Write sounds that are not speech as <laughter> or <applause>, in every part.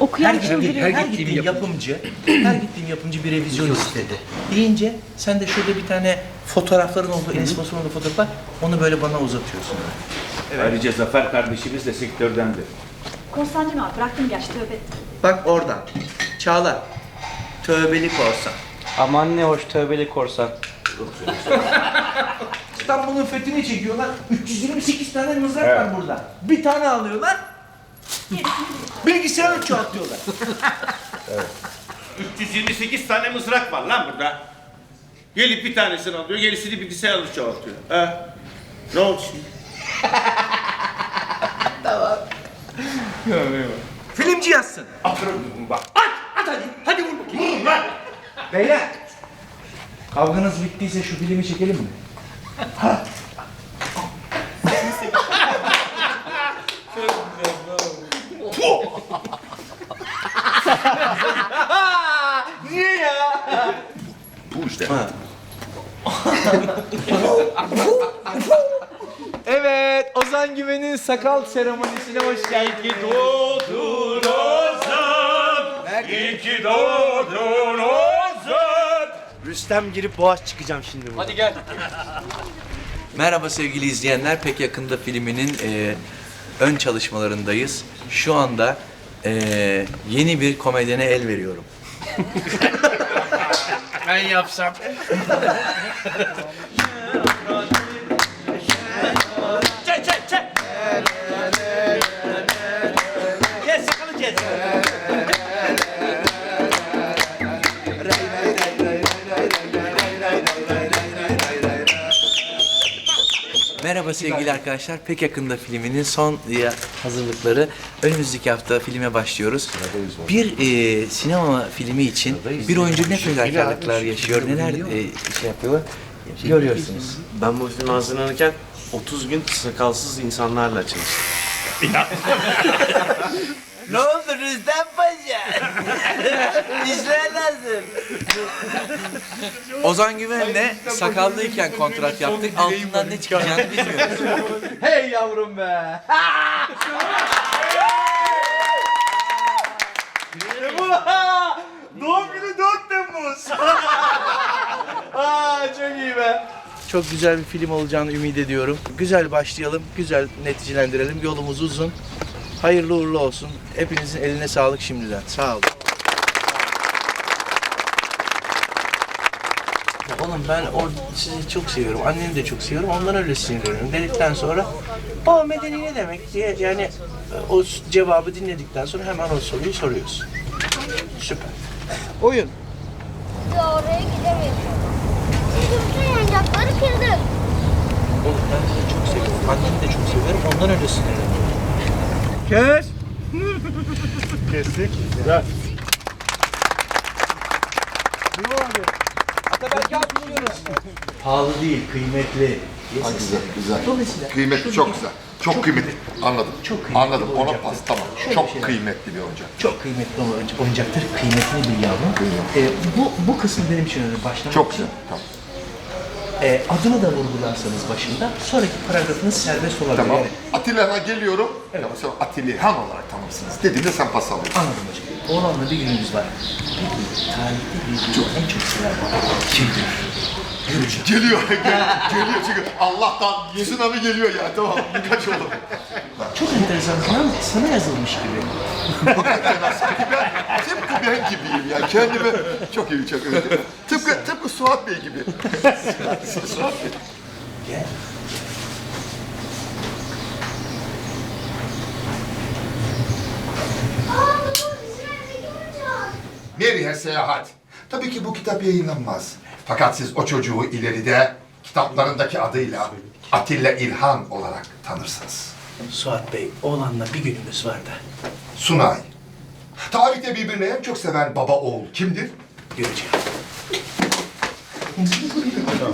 Okuyan her gittiğim, her Her gittiğim yapımcı, her gittiğim yapımcı bir revizyon istedi. Deyince sen de şurada bir tane fotoğrafların olduğu, Enes Batur'un fotoğrafı var. Onu böyle bana uzatıyorsun. Ayrıca Zafer kardeşimiz de sektördendir. Konstancım abi bıraktım gerçi tövbe. Bak oradan. Çağlar. Tövbeli korsan. Aman ne hoş tövbeli korsan. İstanbul'un fethini çekiyorlar. 328 tane mızrak Evet. var burada. Bir tane alıyorlar. Bilgisayarı çoğaltıyorlar. 328 tane mızrak var lan burada. Gelip bir tanesini alıyor, gerisini bilgisayarla çoğaltıyor. Ha? Ne oldu şimdi? <laughs> Filmci yazsın. Atırım bak. At! At hadi! Hadi vur bakayım. Vur lan! Beyler. Kavganız bittiyse şu filmi çekelim mi? <laughs> Bu işte. Evet, Ozan Güven'in sakal seremonisine hoş geldin. doğdun Ozan! İyi ki doğdun Ozan! Rüstem girip boğaz çıkacağım şimdi burada. Hadi gel. Merhaba sevgili izleyenler. Pek yakında filminin e, ön çalışmalarındayız. Şu anda e, yeni bir komedyene el veriyorum. ben yapsam. <laughs> sevgili arkadaşlar. Pek yakında filminin son e, hazırlıkları. Önümüzdeki hafta filme başlıyoruz. Bir e, sinema filmi için bir oyuncu ne fedakarlıklar yaşıyor, neler e, şey yapıyorlar görüyorsunuz. Ben bu filme hazırlanırken 30 gün sakalsız insanlarla çalıştım. <laughs> Ne oldu Rüstem Paşa? <laughs> İşler nasıl? Ozan Güven'le sakallıyken kontrat yaptık. Altından ne çıkacağını bilmiyoruz. Hey yavrum be! İşte bu! Doğum günü 4 Temmuz! <laughs> Aa, çok iyi be! Çok güzel bir film olacağını ümit ediyorum. Güzel başlayalım, güzel neticelendirelim. Yolumuz uzun. Hayırlı uğurlu olsun. Hepinizin eline sağlık şimdiden. Sağ olun. Oğlum ben o sizi çok seviyorum. Annemi de çok seviyorum. Ondan öyle sinirleniyorum. Dedikten sonra o medeni ne demek diye yani e, o cevabı dinledikten sonra hemen o soruyu soruyorsun. Süper. Oyun. Oraya gidemeyiz. Çünkü bütün oyuncakları kırdık. Oğlum ben seni çok seviyorum. Annemi de çok seviyorum. Ondan öyle sinirleniyorum. Kes! Kestik. Gel. Ataberk abi buluyoruz. Pahalı değil, kıymetli. Ha, güzel, güzel. Dolayısıyla Kıymetli, çok güzel. Çok kıymetli. Anladım. Çok kıymetli Anladım. bir Ona pas, tamam. Şöyle Çok şeyler. kıymetli bir oyuncak. Çok kıymetli oyunc- oyuncaktır. Kıymetini bil yavrum. Ee, bu, bu kısmı benim için önemli. Başlamak Çok için. güzel. Tamam. Ee, adını da vurgularsanız başında, sonraki paragrafınız serbest olabilir. Tamam. Yani, Atilla'na geliyorum. Tamam, sen Atilla Han olarak tanımsınız. Dediğimde sen pas alıyorsun. anladım hocam. Oğlanla bir günümüz var. Peki, tarihte birbirini en çok seven var. Kimdir? Geliyor, <laughs> gel- geliyor çünkü Allah'tan tsunami geliyor ya. Tamam, kaç oldu. Çok enteresan. Sana yazılmış gibi. <laughs> Tıpkı ben gibiyim ya. Kendimi çok iyi, çok iyi. Tıpkı, tıpkı Suat Bey gibi. Suat Bey. Gel. Nereye seyahat? Tabii ki bu kitap yayınlanmaz. Fakat siz o çocuğu ileride kitaplarındaki adıyla Atilla İlhan olarak tanırsınız. Suat Bey, oğlanla bir günümüz var da. Sunay. Tarihte birbirini en çok seven baba oğul kimdir? Göreceğim.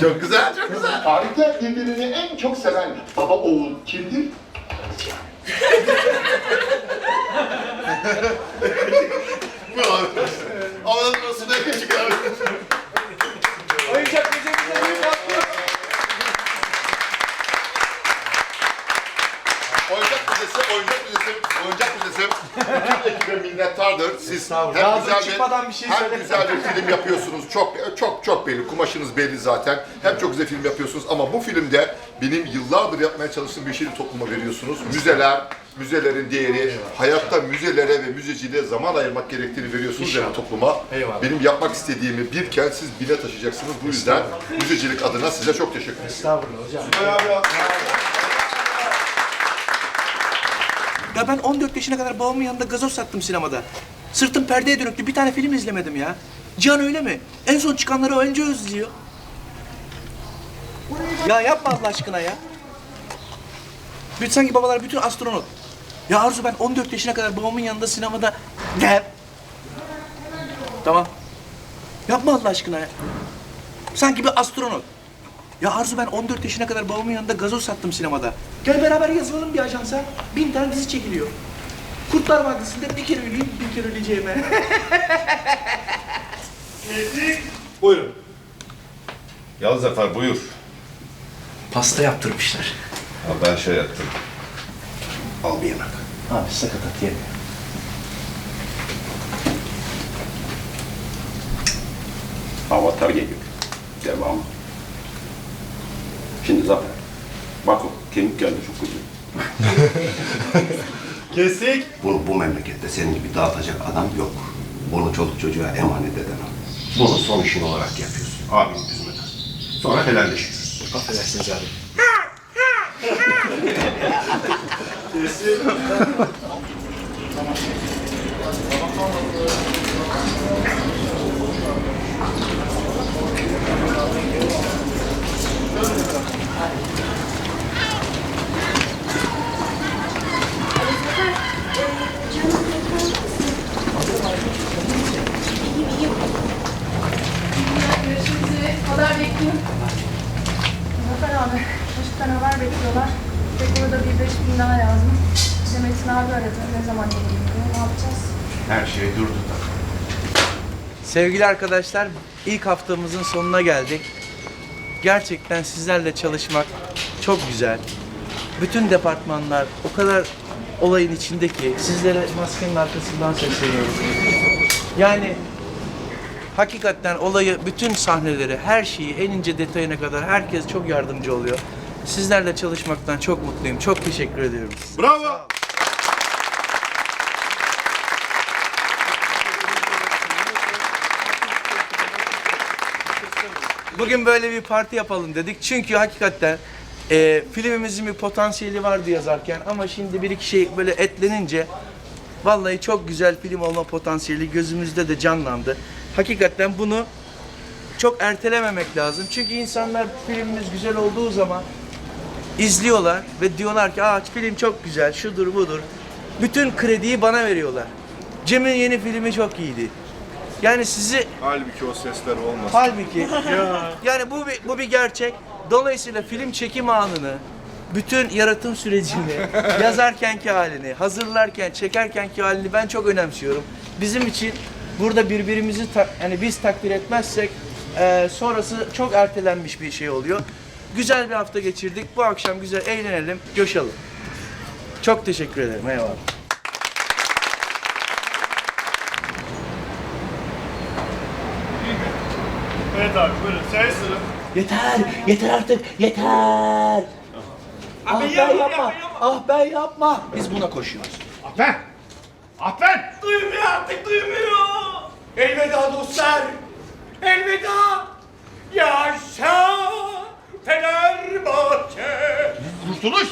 Çok güzel, çok güzel. Tarihte birbirini en çok seven baba oğul kimdir? Bu abi. Ama nasıl ne çıkar? Oyuncak gecemize büyük alkış. Oyuncak müzesi, oyuncak müzesi, oyuncak müzesi. Bütün ekibi size minnettardır. Siz hem güzel çıkmadan bir, bir şey hem söyle. güzel bir film yapıyorsunuz. Çok çok çok belli. Kumaşınız belli zaten. Hem çok güzel film yapıyorsunuz ama bu filmde benim yıllardır yapmaya çalıştığım bir şeyi topluma veriyorsunuz. Müzeler, müzelerin değeri, hayatta müzelere ve müzeciliğe zaman ayırmak gerektiğini veriyorsunuz yani topluma. Eyvallah. Benim yapmak istediğimi birken siz bine taşıyacaksınız. Bu yüzden müzecilik adına size çok teşekkür ederim. Estağfurullah hocam. Ya ben 14 yaşına kadar babamın yanında gazoz sattım sinemada. Sırtım perdeye dönüktü. Bir tane film izlemedim ya. Can öyle mi? En son çıkanları önce özlüyor. Ya yapma Allah aşkına ya. Bir sanki babalar bütün astronot. Ya Arzu ben 14 yaşına kadar babamın yanında sinemada... Gel. Tamam. Yapma Allah aşkına ya. Sanki bir astronot. Ya Arzu ben 14 yaşına kadar babamın yanında gazoz sattım sinemada. Gel beraber yazılalım bir ajansa. Bin tane dizi çekiliyor. Kurtlar Vadisi'nde bir kere öleyim, bir kere öleceğime. <laughs> Buyurun. Yalnız Zafer buyur. Pasta yaptırmışlar. Ha, ben şey yaptım. Al bir yemek. Abi sakatat yemiyor. Avatar geliyor. Devam. Şimdi Zafer. Kemik geldi çok güzel. <laughs> Kestik. Bu, bu memlekette senin gibi dağıtacak adam yok. Bunu çoluk çocuğa emanet edemem. Bunu son işin olarak yapıyorsun. Abini üzmeden. Sonra helalleşiyoruz. Affedersiniz abi. Görüşürüz. <laughs> Haber bekliyorum. Zafer abi, çocuktan haber bekliyorlar. Tek orada bir beş bin daha yazdım. İşte Metin abi aradı. Ne zaman geliyor diyor. Ne yapacağız? Her şey durdu da. Sevgili arkadaşlar, ilk haftamızın sonuna geldik. Gerçekten sizlerle çalışmak çok güzel. Bütün departmanlar o kadar olayın içindeki sizlere maskenin arkasından sesleniyorum. Yani hakikaten olayı, bütün sahneleri, her şeyi en ince detayına kadar herkes çok yardımcı oluyor. Sizlerle çalışmaktan çok mutluyum. Çok teşekkür ediyorum. Bravo. Bugün böyle bir parti yapalım dedik. Çünkü hakikaten e, filmimizin bir potansiyeli vardı yazarken ama şimdi bir iki şey böyle etlenince vallahi çok güzel film olma potansiyeli gözümüzde de canlandı. Hakikaten bunu çok ertelememek lazım. Çünkü insanlar filmimiz güzel olduğu zaman izliyorlar ve diyorlar ki aa film çok güzel, şudur budur. Bütün krediyi bana veriyorlar. Cem'in yeni filmi çok iyiydi. Yani sizi Halbuki o sesler olmaz. Halbuki <laughs> yani bu bir, bu bir gerçek. Dolayısıyla film çekim anını, bütün yaratım sürecini, <laughs> yazarkenki halini, hazırlarken, çekerkenki halini ben çok önemsiyorum. Bizim için burada birbirimizi ta- hani biz takdir etmezsek e, sonrası çok ertelenmiş bir şey oluyor. Güzel bir hafta geçirdik. Bu akşam güzel eğlenelim, coşalım. Çok teşekkür ederim. Eyvallah. Evet abi buyurun. Ses. Yeter, yeter artık, yeter. Ah ben yapma, ah ben yapma. Biz buna koşuyoruz. Aferin! Aferin! Duymuyor artık duymuyor! Elveda dostlar! Elveda! Yaşa Fenerbahçe! Kurtuluş!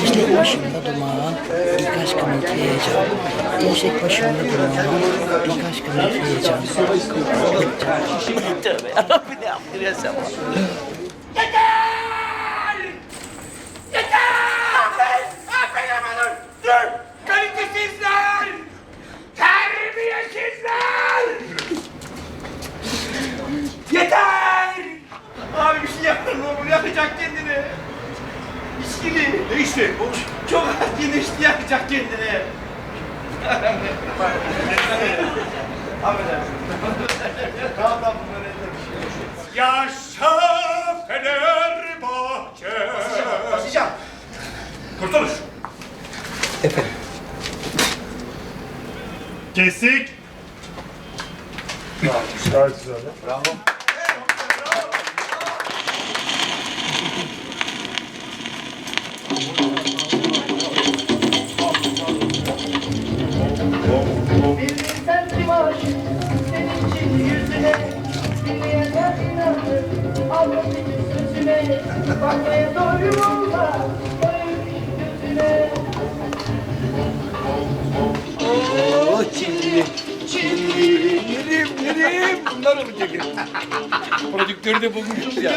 Gençlik başında duman, heyecan. Gençlik başında duman, birkaç kımıltı heyecan. Tövbe yarabbim ne yaptırıyorsun? Yeter! Yeter! Aferin! Aferin ama dur! Kalitesizler! Terbiyesizler! Yeter! Abi bir şey yapın oğlum yakacak kendini. İçkili. Ne içti? Çok içti yakacak kendini. Yaşa Fenerbahçe. Basacağım. Kurtuluş. Kestik. Gayet güzel. Sen Oo çilli. Çilli. Yerim yerim. Bunlar olacak. Prodüktörü de bulmuşuz ya.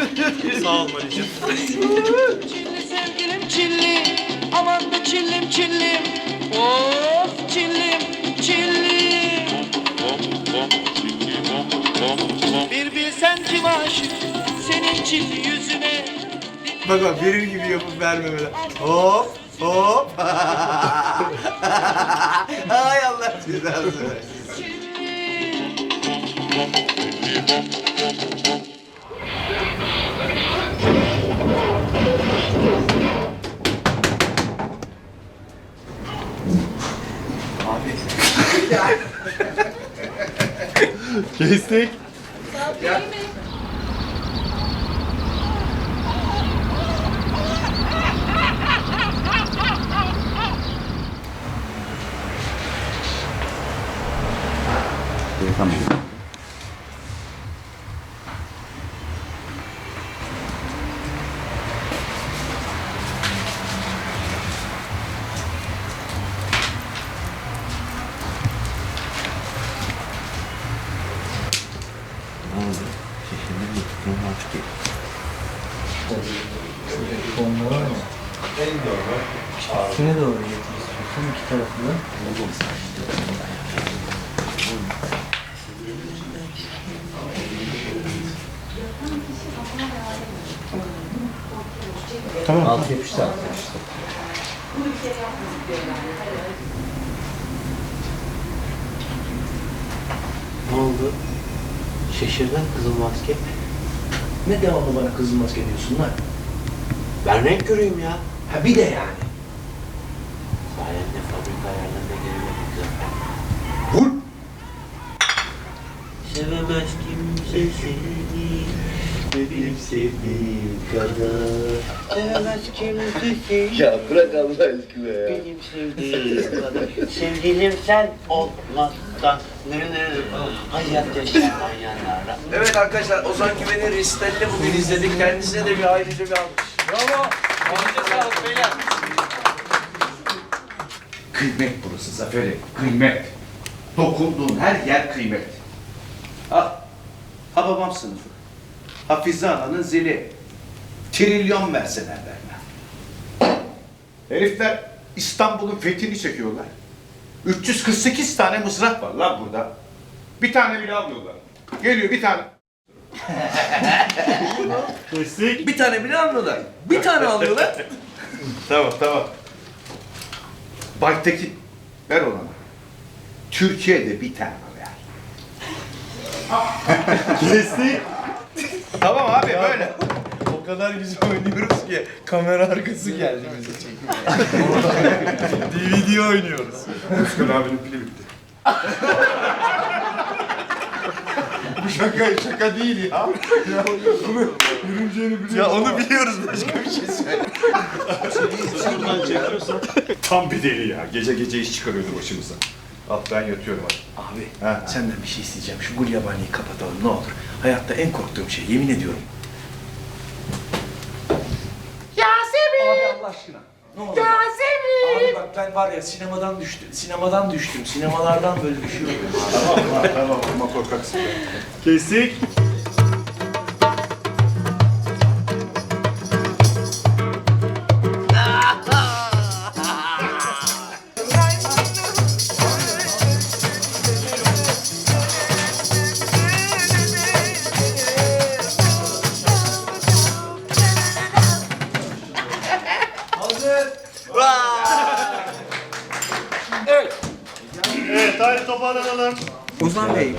Sağ ol Malicim. Çilli sevgilim çilli aman da çillim çillim Of çillim çillim Bir bilsen kim aşık senin çilli yüzüne Bak bak verir gibi yapıp vermemeler. Hop hop. <laughs> Ay Allah cezanı versin. <laughs> Kestik. Üstüne doğru getir istiyorsan iki tarafını. Tamam. Altı yapıştı altı yapıştı. Ne oldu? Şaşırdın kızıl maske. Ne devamlı bana kızıl maske diyorsun lan? Ben renk göreyim ya. Ha bir de yani. Sayende fabrika ayarlarına gelemedik zaten. Vur! Sevemez kimse seni benim sevdiğim kadar. Sevemez kimse Ya bırak Allah aşkına ya. benim sevdiğim kadar. Sevgilim sen olmazsan ne ne hayat yaşayan yanlara. Evet arkadaşlar Ozan Güven'in Ristel'ini bugün izledik. Kendisine de bir ayrıca bir alkış. Bravo. Elinize sağlık beyler. Kıymet burası Zafer'im, kıymet. Dokunduğun her yer kıymet. Ha, ha babam sınıfı. Hafize Ana'nın zili. Trilyon verseler vermem. Herifler İstanbul'un fethini çekiyorlar. 348 tane mızrak var lan burada. Bir tane bile almıyorlar. Geliyor bir tane. Bir tane bile almıyorlar. Bir tane alıyorlar. Tamam tamam. Baytekin ver ona. Türkiye'de bir tane ver. Kestik. Tamam abi böyle. <laughs> O kadar güzel oynuyoruz ki kamera arkası geldi bize <laughs> çekmeye. DVD oynuyoruz. Özgür abinin pili bitti. <laughs> Bu şaka şaka değil ya. ya bunu yürümeyeceğini biliyorum. Ya onu biliyoruz başka bir şey söyle. Tam bir deli ya. Gece gece iş çıkarıyordu başımıza. Al ben yatıyorum hadi. Abi Ha. senden bir şey isteyeceğim. Şu gul yabaniyi kapatalım ne olur. Hayatta en korktuğum şey yemin ediyorum. Yasemin! Abi Allah aşkına. Ne olur. Yasemin! Abi bak ben var ya sinemadan düştüm. Sinemadan düştüm. Sinemalardan böyle düşüyorum. Tamam tamam ama korkaksın. Kestik. Evet hadi toparlanalım. Ozan Bey,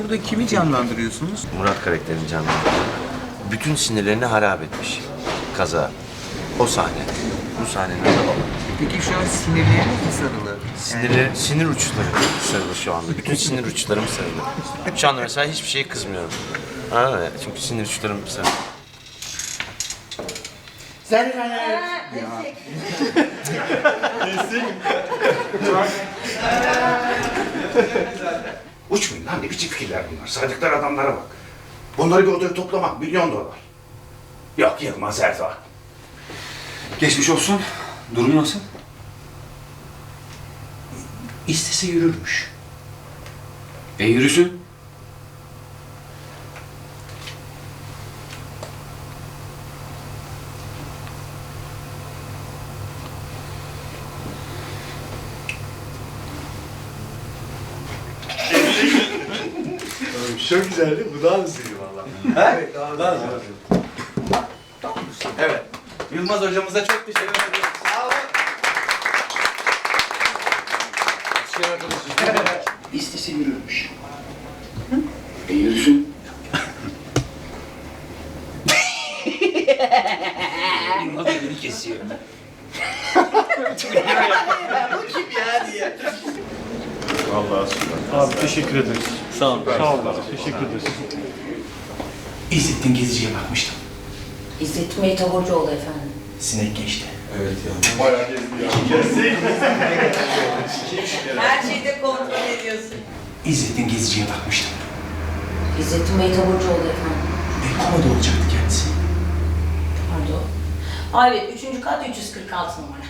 burada kimi canlandırıyorsunuz? Murat karakterini canlandırıyor. Bütün sinirlerini harap etmiş. Kaza. O sahne. Bu sahnenin adı o. Peki şu an sinirleriniz mi sarılı? Sinirli, sinir uçları sarılı şu anda. Bütün sinir uçlarım sarılı. Şu anda mesela hiçbir şeye kızmıyorum. Anladın mı? Çünkü sinir uçlarım sarılı. Uçmayın lan ne biçim fikirler bunlar. Saydıkları adamlara bak. Bunları bir odaya toplamak milyon dolar. Yok Yılmaz Erdoğan. Geçmiş olsun. Durum nasıl? İstese yürürmüş. E yürüsün. Çok güzeldi. Bu daha hızlıydı valla. Evet, daha, daha hızlı. Evet. Yılmaz hocamıza çok teşekkür ederiz. Sağ olun. İstese yürürmüş. E yürüsün. Yılmaz beni kesiyor. Vallahi süper. Abi teşekkür ederiz. Sağ olun. Sağ olun. Teşekkür ederiz. İzzettin Gezici'ye bakmıştım. İzzettin Bey Taburcuoğlu efendim. Sinek geçti. <laughs> Her şeyde kontrol ediyorsun. İzzettin Gezici'ye bakmıştım. İzzettin Bey Taburcuoğlu efendim. E komada olacaktı kendisi. Pardon. Aa, evet, üçüncü kat 346 numara.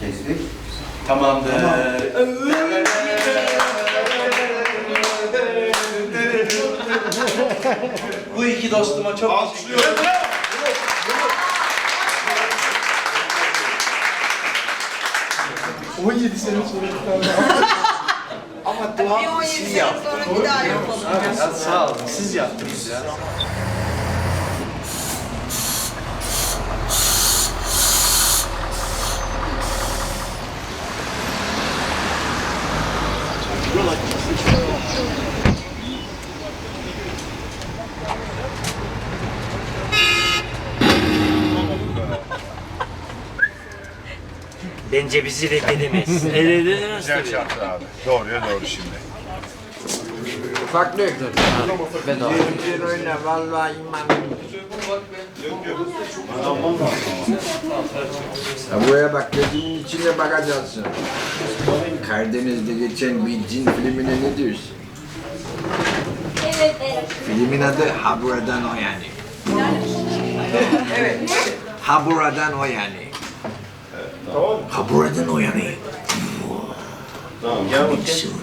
Gezdik. Tamamdır. Bu iki dostuma çok teşekkür ederim. Ama dua siz yaptınız. sonra bir daha yapalım. Ya sağ olun. Siz yaptınız ya. Bence bizi reddedemez. <laughs> Reddedemez Güzel tabii. çarptı abi. Doğruya doğru şimdi. Ufaklık. Bedava. oyna vallahi iman. Ya buraya bak gözünün içine bakacaksın. Karadeniz'de geçen bir cin filmine ne diyorsun? Evet, evet. Filmin adı Habura'dan o yani. evet. Habura'dan o yani. Habura'dan o yani. Tamam gel bakayım.